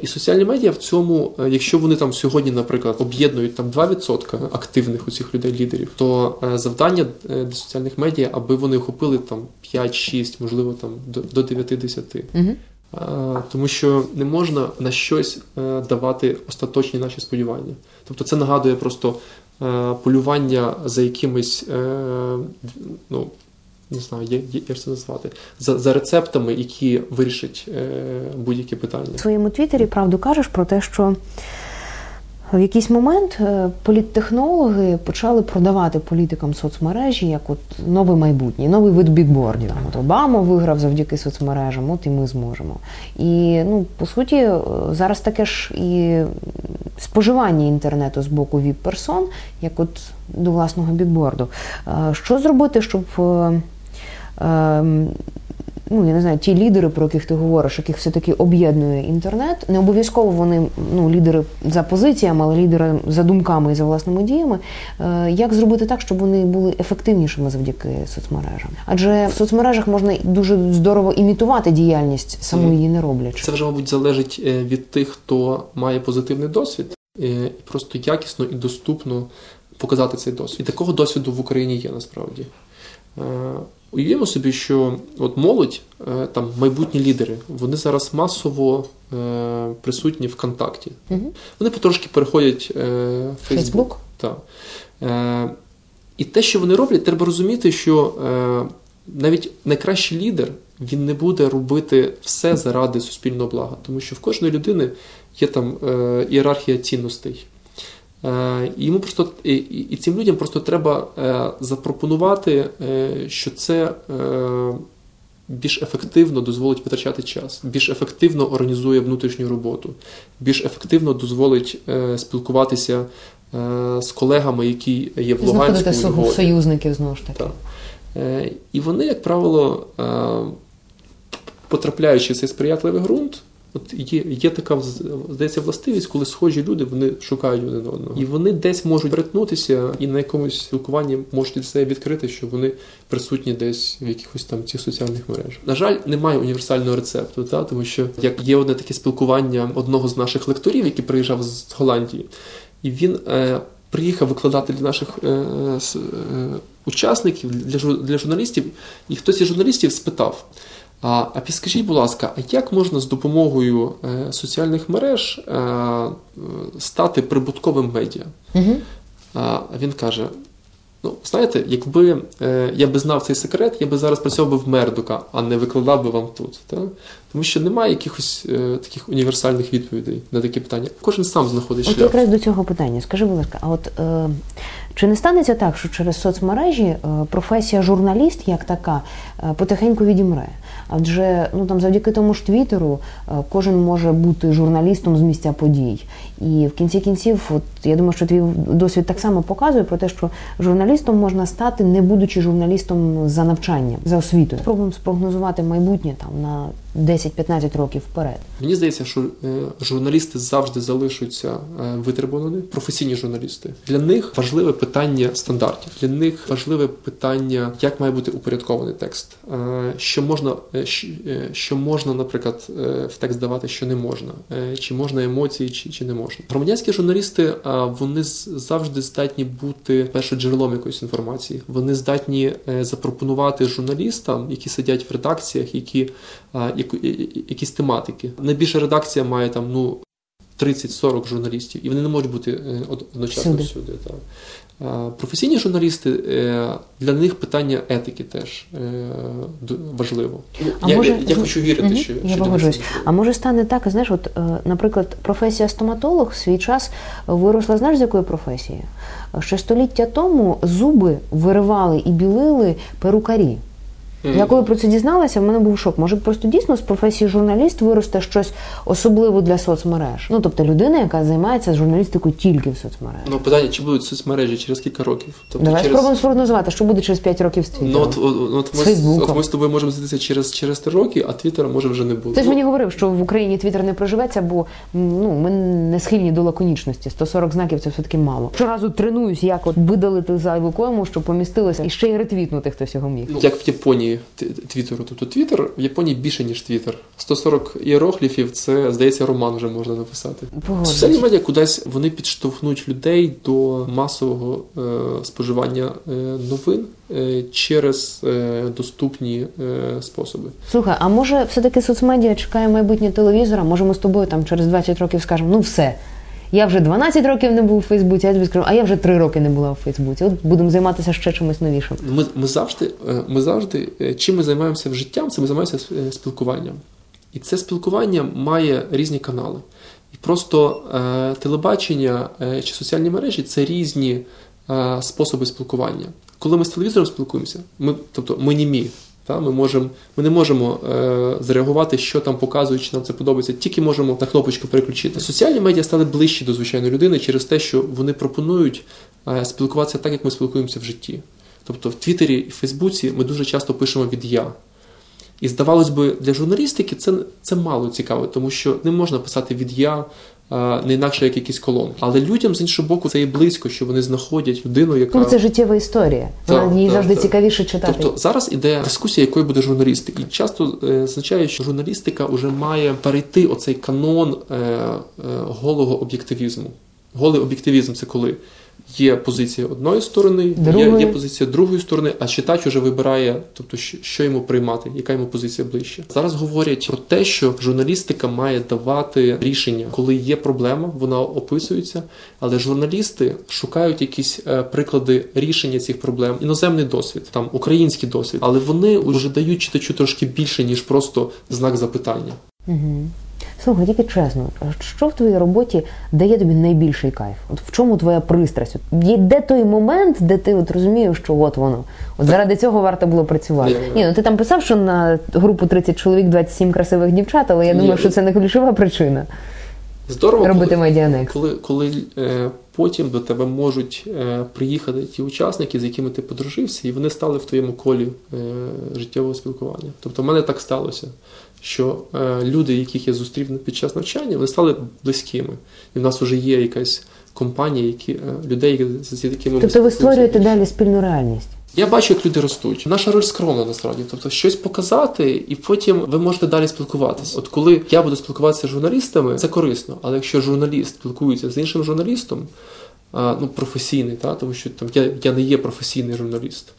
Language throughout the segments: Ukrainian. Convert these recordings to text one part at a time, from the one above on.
І соціальні медіа в цьому, е, якщо вони там сьогодні, наприклад, об'єднують там 2% активних у цих людей лідерів, то е, завдання е, для соціальних медіа, аби вони охопили там 5-6, можливо, там до, до 9-10. Угу. Тому що не можна на щось давати остаточні наші сподівання. Тобто це нагадує просто полювання за якимись ну, не знаю, як це назвати, за за рецептами, які вирішать е, будь-які питання. В своєму твіттері правду кажеш про те, що в якийсь момент е, політтехнологи почали продавати політикам соцмережі як от нове майбутнє, новий вид бікбордів. От Обама виграв завдяки соцмережам, от і ми зможемо. І ну по суті, е, зараз таке ж і споживання інтернету з боку віп-персон, як от до власного бікборду. Е, що зробити, щоб ну, я не знаю, ті лідери, про яких ти говориш, яких все-таки об'єднує інтернет. Не обов'язково вони ну, лідери за позиціями, але лідери за думками і за власними діями. Е, як зробити так, щоб вони були ефективнішими завдяки соцмережам? Адже в соцмережах можна дуже здорово імітувати діяльність, саму її не роблячи. Це вже, мабуть, залежить е, від тих, хто має позитивний досвід, е, і просто якісно і доступно показати цей досвід. І такого досвіду в Україні є насправді. Уявімо собі, що от молодь, е, там майбутні лідери, вони зараз масово е, присутні в контакті. Угу. Вони потрошки переходять е, в Фейсбук. Так. Е, І те, що вони роблять, треба розуміти, що е, навіть найкращий лідер він не буде робити все заради суспільного блага, тому що в кожної людини є там е, ієрархія цінностей. Е, і йому просто і, і цим людям просто треба е, запропонувати, е, що це більш ефективно дозволить витрачати час, більш ефективно організує внутрішню роботу, більш ефективно дозволить спілкуватися з колегами, які є в Луганську. Знаходити союзників знову ж таки. Так. І вони, як правило, потрапляючи в цей сприятливий ґрунт. От є є така здається властивість, коли схожі люди вони шукають один одного, і вони десь можуть перетнутися і на якомусь спілкуванні можуть себе відкрити, що вони присутні десь в якихось там цих соціальних мережах. На жаль, немає універсального рецепту, та тому що як є одне таке спілкування одного з наших лекторів, який приїжджав з Голландії, і він е, приїхав викладати для наших е, е, учасників для для журналістів, і хтось із журналістів спитав. А а підскажіть, будь ласка, а як можна з допомогою е, соціальних мереж е, стати прибутковим медіа? Угу. А він каже: ну, знаєте, якби е, я би знав цей секрет, я би зараз працював би в Мердука, а не викладав би вам тут. Так? Тому що немає якихось е, таких універсальних відповідей на такі питання. Кожен сам знаходить шлях. От якраз до цього питання. Скажи, будь ласка, а от е, чи не станеться так, що через соцмережі е, професія журналіст як така е, потихеньку відімре? Адже ну там завдяки тому ж твіттеру е, кожен може бути журналістом з місця подій. І в кінці кінців, от я думаю, що твій досвід так само показує про те, що журналістом можна стати, не будучи журналістом за навчанням, за освітою. Спробуємо спрогнозувати майбутнє там на 10-15 років вперед. Мені здається, що е, журналісти завжди залишаться е, витребувані, професійні журналісти. Для них важливе питання стандартів. Для них важливе питання, як має бути упорядкований текст, е, що можна, що можна, наприклад, в текст давати, що не можна, чи можна емоції, чи чи не можна. Громадянські журналісти вони завжди здатні бути першим джерелом якоїсь інформації. Вони здатні запропонувати журналістам, які сидять в редакціях, які якісь тематики. Найбільша редакція має там ну 30-40 журналістів, і вони не можуть бути е, одночасно всюди. всюди так. Професійні журналісти е, для них питання етики теж е, важливо. А я, може, я, я хочу вірити, угу, що я погоджуюсь. А може стане так, знаєш, от, наприклад, професія стоматолог в свій час виросла, знаєш, з якої професії? Ще століття тому зуби виривали і білили перукарі. Mm. Я коли про це дізналася, в мене був шок. Може, просто дійсно з професії журналіст виросте щось особливе для соцмереж. Ну тобто людина, яка займається журналістикою тільки в соцмережах. Ну питання, чи будуть соцмережі через кілька років? Тобто Давай через... спробуємо спрогнозувати, що буде через 5 років з Твіттером. Ну, от, от, от, з от ми з тобою можемо зайти через через 3 роки, а Твіттера може вже не бути. Ти ж мені говорив, що в Україні Твіттер не проживеться, бо ну ми не схильні до лаконічності. 140 знаків це все таки мало. Щоразу тренуюсь, як от видалити зайву кому, щоб помістилося і ще й ретвітнути хтось його міг. Як в Японії Японії Твіттеру. Тобто Твіттер в Японії більше, ніж Твіттер. 140 іерогліфів це, здається, роман вже можна написати. Соціальні медіа кудись вони підштовхнуть людей до масового е, споживання е, новин е, через е, доступні е, способи. Слухай, а може все-таки соцмедіа чекає майбутнє телевізора? Може ми з тобою там через 20 років скажемо, ну все. Я вже 12 років не був у Фейсбуці, я тобі скажу, а я вже 3 роки не була у Фейсбуці. От будемо займатися ще чимось новішим. Ми ми завжди, е, ми завжди, е, чим ми займаємося в життям, це ми займаємося е, спілкуванням. І це спілкування має різні канали. І просто е, телебачення е, чи соціальні мережі це різні е, способи спілкування. Коли ми з телевізором спілкуємося, ми, тобто ми німі, та, Ми можемо, ми не можемо е, зреагувати, що там показують, чи нам це подобається, тільки можемо на кнопочку переключити. Соціальні медіа стали ближчі до звичайної людини через те, що вони пропонують е, спілкуватися так, як ми спілкуємося в житті. Тобто в Твіттері і Фейсбуці ми дуже часто пишемо від я. І здавалось би, для журналістики це це мало цікаво, тому що не можна писати від я не інакше як якісь колонки. Але людям з іншого боку це є близько, що вони знаходять людину, яка ну це життєва історія. Вона так, їй так, завжди так. цікавіше читати. Тобто зараз іде дискусія, якою буде журналістика. І часто е, означає, що журналістика вже має перейти оцей канон е, е, голого об'єктивізму. Голий об'єктивізм це коли Є позиція одної сторони, є є позиція другої сторони, а читач вже вибирає, тобто що йому приймати, яка йому позиція ближче. Зараз говорять про те, що журналістика має давати рішення, коли є проблема, вона описується, але журналісти шукають якісь е, приклади рішення цих проблем, іноземний досвід, там український досвід, але вони вже дають читачу трошки більше ніж просто знак запитання. Угу. Слухай, тільки чесно, що в твоїй роботі дає тобі найбільший кайф? От в чому твоя пристрасть? Де той момент, де ти от розумієш, що от воно? От заради цього варто було працювати. Ні, ну ти там писав, що на групу 30 чоловік 27 красивих дівчат, але я думаю, що це не ключова причина. Здорово, робити медіанекс. Коли коли е, потім до тебе можуть е, приїхати ті учасники, з якими ти подружився, і вони стали в твоєму колі е, життєвого спілкування. Тобто в мене так сталося що е, люди, яких я зустрів під час навчання, вони стали близькими. І в нас вже є якась компанія, які, е, людей, з якими Тобто ви створюєте далі спільну реальність. Я бачу, як люди ростуть. Наша роль скромна насправді, тобто щось показати, і потім ви можете далі спілкуватися. От коли я буду спілкуватися з журналістами, це корисно. Але якщо журналіст спілкується з іншим журналістом, ну професійний, та тому що там я я не є професійний журналіст,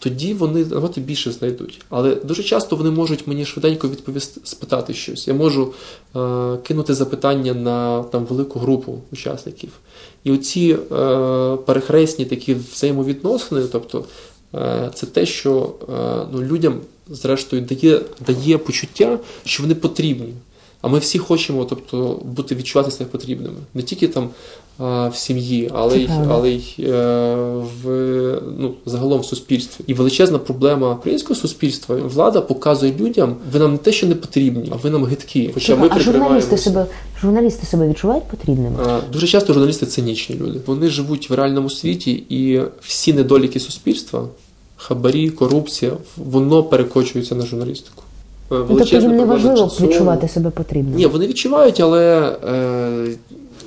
тоді вони набагато більше знайдуть. Але дуже часто вони можуть мені швиденько відповісти, спитати щось. Я можу е, кинути запитання на там велику групу учасників. І оці е, перехресні такі взаємовідносини, тобто е, це те, що е, ну, людям, зрештою, дає, дає почуття, що вони потрібні. А ми всі хочемо, тобто, бути відчувати себе потрібними. Не тільки там в сім'ї, але й але й е, в ну загалом в суспільстві. І величезна проблема українського суспільства. Влада показує людям, ви нам не те, що не потрібні, а ви нам гидкі. Хоча ми а журналісти себе журналісти себе відчувають потрібними. Дуже часто журналісти цинічні люди. Вони живуть в реальному світі, і всі недоліки суспільства, хабарі, корупція, воно перекочується на журналістику. Ну, тобто їм не важливо відчувати себе потрібним. Ні, вони відчувають, але е,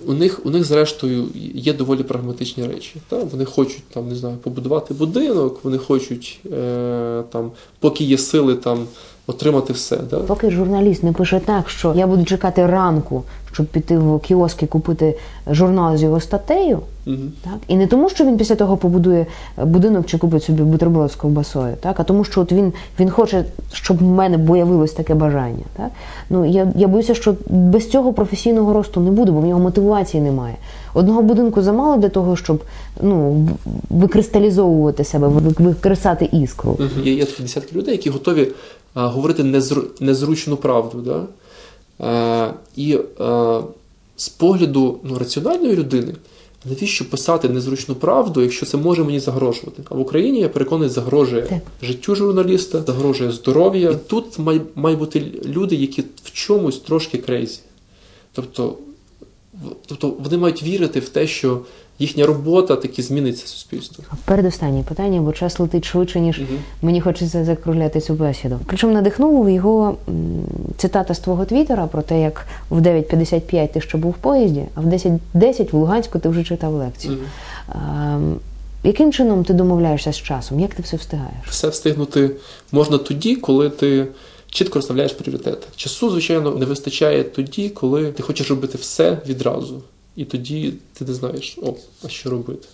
у них у них зрештою є доволі прагматичні речі. Та? Вони хочуть там, не знаю, побудувати будинок, вони хочуть е, там, поки є сили там отримати все. Да? Поки журналіст не пише так, що я буду чекати ранку, щоб піти в кіоск і купити журнал з його статтею, угу. так і не тому, що він після того побудує будинок чи купить собі бутерброд з ковбасою, так а тому, що от він він хоче, щоб в мене появилось таке бажання. Так ну я я боюся, що без цього професійного росту не буде, бо в нього мотивації немає. Одного будинку замало для того, щоб ну викристалізовувати себе, викресати іскру. Є, є десятки людей, які готові а, говорити незру, незручну правду. Да? А, і а, з погляду ну, раціональної людини. Навіщо писати незручну правду, якщо це може мені загрожувати? А в Україні я переконаний, загрожує так. життю журналіста, загрожує здоров'я. І тут має, має бути люди, які в чомусь трошки крейзі. Тобто Тобто вони мають вірити в те, що їхня робота таки зміниться суспільство. Передостаннє питання, бо час летить швидше, ніж угу. мені хочеться закругляти цю бесіду. Причому надихнув його цитата з твого твіттера про те, як в 9.55 ти ще був в поїзді, а в 10.10 в Луганську ти вже читав лекцію. Угу. Яким чином ти домовляєшся з часом? Як ти все встигаєш? Все встигнути можна тоді, коли ти чітко розставляєш пріоритети. Часу, звичайно, не вистачає тоді, коли ти хочеш робити все відразу. І тоді ти не знаєш, о, а що робити.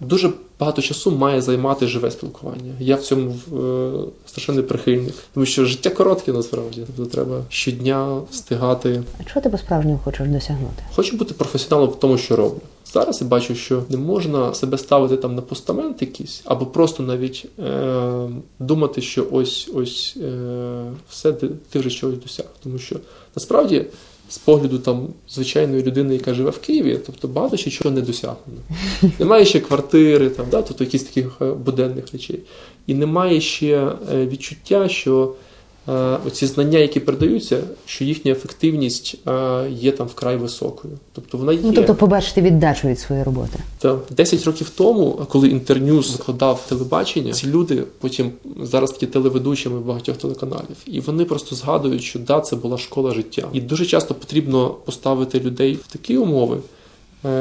Дуже багато часу має займати живе спілкування. Я в цьому е, страшенний прихильник, тому що життя коротке насправді. Тобто треба щодня встигати. А чого ти по-справжньому хочеш досягнути? Хочу бути професіоналом в тому, що роблю. Зараз я бачу, що не можна себе ставити там на постамент якийсь, або просто навіть е, думати, що ось ось е, все ти, ти вже чогось досяг. Тому що насправді з погляду там звичайної людини, яка живе в Києві, тобто багато ще чого не досягнено. Немає ще квартири, там, да, тобто якісь таких е, буденних речей. І немає ще е, відчуття, що оці знання, які передаються, що їхня ефективність е, є там вкрай високою. Тобто вона є. Ну тобто побачити віддачу від своєї роботи. Та 10 років тому, коли інтерньюз закладав телебачення, ці люди потім зараз такі телеведучими багатьох телеканалів, і вони просто згадують, що да, це була школа життя. І дуже часто потрібно поставити людей в такі умови, е,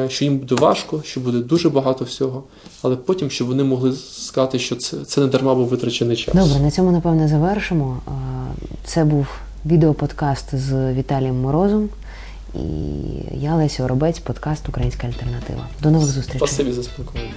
що їм буде важко, що буде дуже багато всього, але потім, щоб вони могли сказати, що це, це не дарма був витрачений час. Добре, на цьому напевне завершимо. Це був відеоподкаст з Віталієм Морозом. І я Леся Оробець, подкаст Українська альтернатива. До нових зустрічей. Спасибі за спілкування.